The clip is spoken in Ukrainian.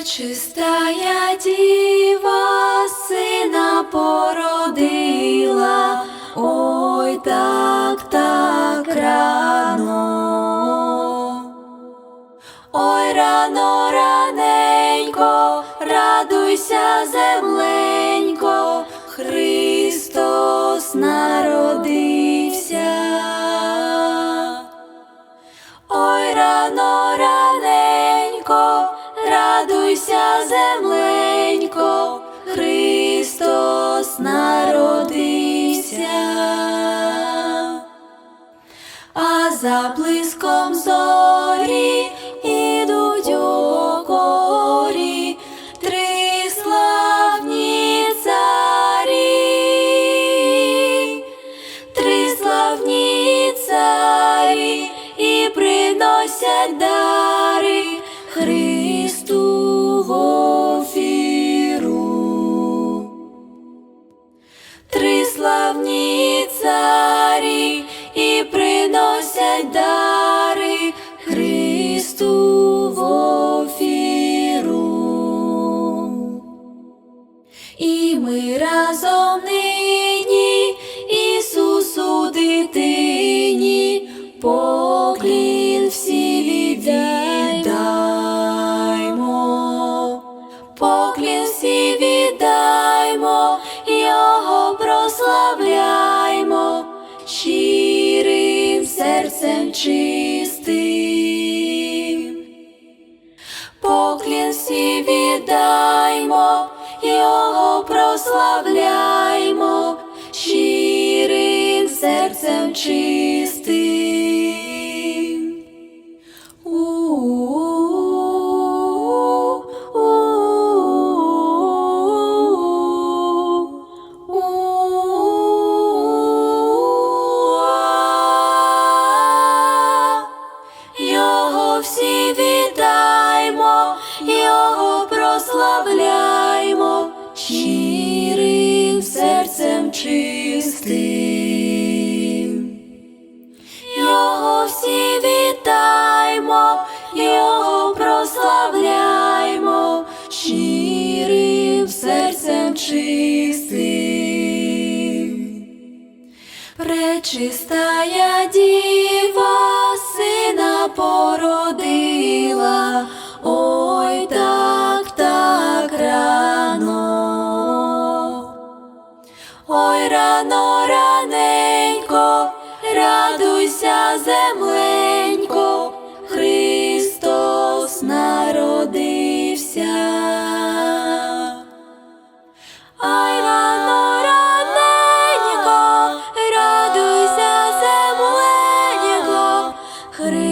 Пречистая діва сина породила, ой так, так рано. Ой, рано, раненько, народився. А за блиском зорі славні царі і приносять дари Христу в офіру. І ми разом чистим. Поклін всі віддаймо, Його прославляймо, щирим серцем чистим. Всі вітаймо, Його прославляймо, щирим серцем чистим. Його всі вітаймо, Його прославляймо, щирим серцем чистим. Пречистая діва сина породила, ой так, так рано. Ой, рано, раненько, радуйся, земленько, Христос народився. Хри.